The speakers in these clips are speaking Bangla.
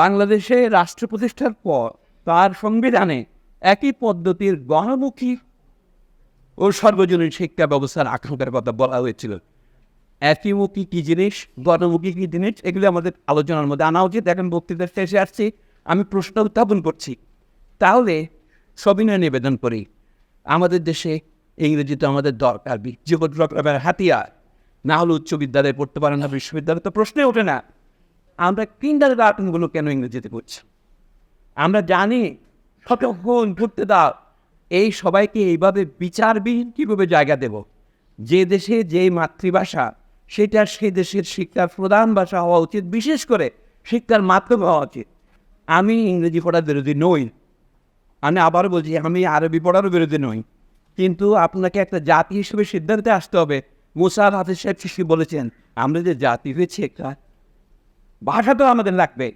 বাংলাদেশে রাষ্ট্র প্রতিষ্ঠার পর তার সংবিধানে একই পদ্ধতির গণমুখী ও সর্বজনীন শিক্ষা ব্যবস্থার আকাঙ্ক্ষার কথা বলা হয়েছিল। একইমুখী কী জিনিস, গণমুখী কী জিনিস, এগুলি আমাদের আলোচনার মধ্যে আনা উচিত। এখন বক্তৃতার শেষে আসছি, আমি প্রশ্ন উত্থাপন করছি। তাহলে সবিনয় নিবেদন করি। আমাদের দেশে ইংরেজি তো আমাদের দরকার জীবন হাতিয়ার। না হলে উচ্চ বিদ্যালয়ে পড়তে পারে না বিশ্ববিদ্যালয়ে, তো প্রশ্নে ওঠে না। আমরা কিন্ডার গার্ডেনগুলো কেন ইংরেজিতে করছি আমরা জানি কতক্ষণ ঘুরতে দাও। এই সবাইকে এইভাবে বিচারবিহীন কীভাবে জায়গা দেব? যে দেশে যে মাতৃভাষা, সেটা সেই দেশের শিক্ষার প্রধান ভাষা হওয়া উচিত, বিশেষ করে শিক্ষার মাধ্যম হওয়া উচিত। আমি ইংরেজি পড়ার বিরোধী নই। আমি আবার বলছি, আমি আরবি পড়ারও বিরোধী নই। কিন্তু আপনাকে একটা জাতি হিসেবে সিদ্ধান্তে আসতে হবে। মুসার হাফিজ সাহেব শিশি বলেছেন, আমরা যে জাতি হয়েছি একটা ভাষা তো আমাদের লাগবে।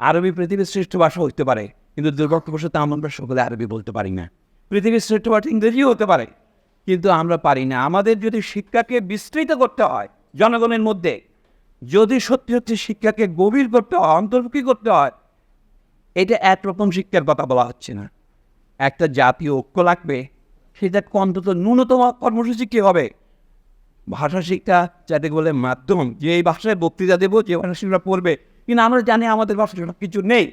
আরবি পৃথিবীর শ্রেষ্ঠ ভাষা হইতে পারে, কিন্তু দুর্ভাগ্যবশত আমরা সকলে আরবি বলতে পারি না। পৃথিবীর শ্রেষ্ঠ ভাষা ইংরেজিও হতে পারে, কিন্তু আমরা পারি না। আমাদের যদি শিক্ষাকে বিস্তৃত করতে হয় জনগণের মধ্যে, যদি সত্যি সত্যি শিক্ষাকে গভীর করতে হয়, অন্তর্মুখী করতে হয়, এটা একরকম শিক্ষার কথা বলা হচ্ছে না। একটা জাতীয় ঐক্য লাগবে, সেটা অন্তত ন্যূনতম কর্মসূচি কী হবে? ভাষা শিক্ষা যাতে বলে মাধ্যম, যে এই ভাষায় বক্তৃতা দেবো, যে ভাষা শিক্ষা পড়বে। কিন্তু আমরা জানি আমাদের ভাষা কিছু নেই।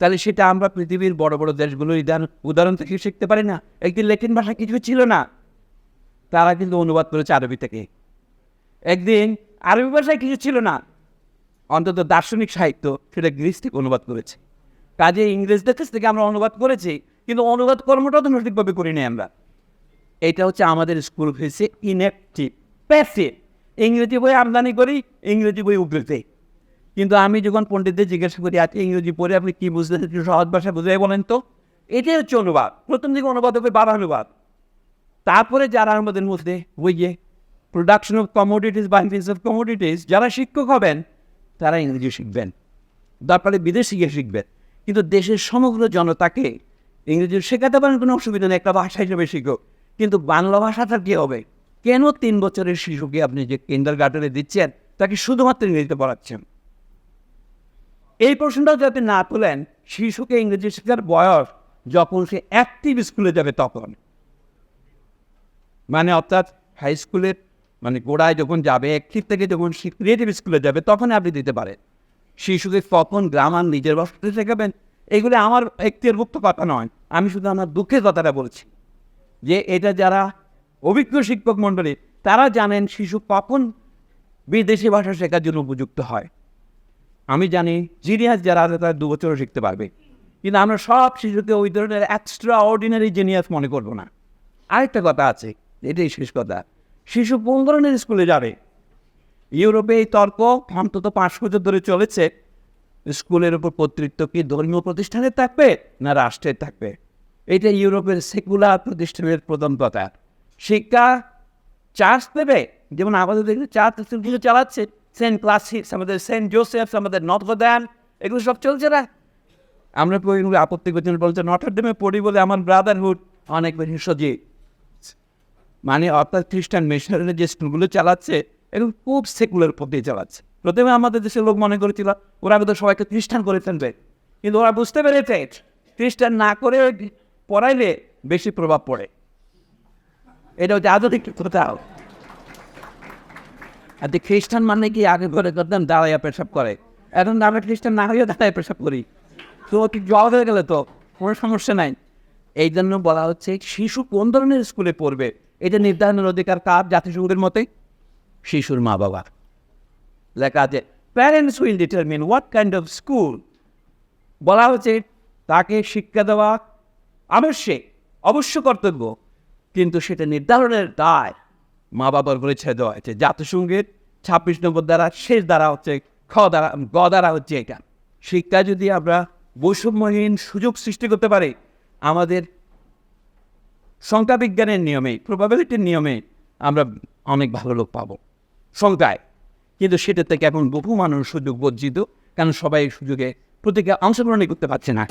তাহলে সেটা আমরা পৃথিবীর বড় বড় দেশগুলোর উদাহরণ থেকে শিখতে পারি না। একদিন লেটিন ভাষা কিছু ছিল না। তারা কিন্তু অনুবাদ করেছে আরবি থেকে। একদিন আরবি ভাষায় কিছু ছিল না। অন্তত দার্শনিক সাহিত্য সেটা গ্রিস থেকে অনুবাদ করেছে। কাজে ইংরেজদের কাছ থেকে আমরা অনুবাদ করেছি, কিন্তু অনুবাদ কর্মটা তো সঠিকভাবে করিনি আমরা। এটা হচ্ছে আমাদের স্কুল হয়েছে ইনঅ্যাক্টিভ প্যাসিভ ইংরেজি বই আমদানি করি, ইংরেজি বই উগড়েতে কিন্তু আমি যখন পণ্ডিতদের জিজ্ঞাসা করি আজকে ইংরেজি পড়ে আপনি কী একটু সহজ ভাষায় বুঝাই বলেন তো। এটাই হচ্ছে অনুবাদ। প্রথম দিকে অনুবাদ হবে বাবা অনুবাদ। তারপরে যারা আমাদের মধ্যে, ওই যে প্রোডাকশন অফ কমোডিটিস বা ইনফ্লুয়েন্স অফ কমোডিটিস যারা শিক্ষক হবেন, তারা ইংরেজি শিখবেন। তারপরে বিদেশে গিয়ে শিখবেন। কিন্তু দেশের সমগ্র জনতাকে ইংরেজি শেখাতে পারেন কোনো অসুবিধা নেই, একটা ভাষা হিসেবে শিখো কিন্তু বাংলা ভাষাটা কী হবে? কেন তিন বছরের শিশুকে আপনি যে কিন্ডার গার্ডেনে দিচ্ছেন, তাকে শুধুমাত্র ইংরেজিতে পড়াচ্ছেন? এই প্রশ্নটাও যাতে না তোলেন, শিশুকে ইংরেজি শেখার বয়স যখন সে অ্যাক্টিভ স্কুলে যাবে তখন মানে অর্থাৎ হাই স্কুলের মানে গোড়ায় যখন যাবে অ্যাক্টিভ থেকে যখন ক্রিয়েটিভ স্কুলে যাবে, তখন আপনি দিতে পারেন। শিশুকে কখন গ্রামার নিজের ভাষাতে শেখাবেন, এগুলো আমার মুক্ত কথা নয়। আমি শুধু আমার দুঃখের কথাটা বলছি যে এটা যারা অভিজ্ঞ শিক্ষক মণ্ডলী, তারা জানেন শিশু কখন বিদেশি ভাষা শেখার জন্য উপযুক্ত হয়। আমি জানি জিনিয়াস যারা আছে তারা দু বছরও শিখতে পারবে। কিন্তু আমরা সব শিশুকে ওই ধরনের এক্সট্রা অর্ডিনারি জিনিয়াস মনে করব না। আরেকটা কথা আছে, এটাই শেষ কথা। শিশু কোন ধরনের স্কুলে যাবে। ইউরোপে এই তর্ক অন্তত পাঁচ বছর ধরে চলেছে। স্কুলের উপর কর্তৃত্ব কি ধর্মীয় প্রতিষ্ঠানের থাকবে না রাষ্ট্রের থাকবে? এটা ইউরোপের সেকুলার প্রতিষ্ঠানের প্রধান কথা। শিক্ষা চার্জ দেবে? যেমন আমাদের দেখলে চার্চ স্কুলগুলো চালাচ্ছে। সেন্ট ক্লাসিক্স আমাদের সেন্ট জোসেফস আমাদের নটরদান এগুলো সব চলছে না। আমরা এগুলো আপত্তি করছেন বলছে নটরডেমে পড়ি বলে আমার ব্রাদারহুড অনেক বেশি সজীব। মানে অর্থাৎ খ্রিস্টান মিশনারি যে স্কুলগুলো চালাচ্ছে, এগুলো খুব সেকুলার পদ্ধতি চালাচ্ছে। প্রথমে আমাদের দেশের লোক মনে করেছিল, ওরা আমাদের সবাইকে খ্রিস্টান করে ফেলবে। কিন্তু ওরা বুঝতে পেরেছে, খ্রিস্টান না করে পড়াইলে বেশি প্রভাব পড়ে। এটা হচ্ছে আধুনিক কোথাও। আর যে খ্রিস্টান মানে কি আগে করে করতাম দাঁড়াইয়া পেশাব করে? এখন আমরা খ্রিস্টান না হইয়া দাঁড়াইয়া পেশাব করি। তো কি জল হয়ে গেলে তো কোনো সমস্যা নাই। এই জন্য বলা হচ্ছে, শিশু কোন ধরনের স্কুলে পড়বে? এটা নির্ধারণের অধিকার কার? জাতিসংঘের মতে? শিশুর মা বাবার লেখা আছে parents will determine what kind of school বলা হচ্ছে, তাকে শিক্ষা দেওয়া আবশ্যক, অবশ্য কর্তব্য। কিন্তু সেটা নির্ধারণের দায়। মা বাবার ছেড়ে দেওয়া হয়েছে। জাতিসংঘের ছাব্বিশ নম্বর দ্বারা শেষ দ্বারা হচ্ছে খ দ্বারা গ দ্বারা হচ্ছে এটা। শিক্ষা যদি আমরা বৈষম্যহীন সুযোগ সৃষ্টি করতে পারি, আমাদের সংখ্যা বিজ্ঞানের নিয়মে প্রবাবিলিটির নিয়মে আমরা অনেক ভালো লোক পাবো। সংখ্যায়। কিন্তু সেটা থেকে এখন বহু মানুষ সুযোগ বঞ্চিত, কারণ সবাই সুযোগে প্রত্যেকে অংশগ্রহণই করতে পারছে না।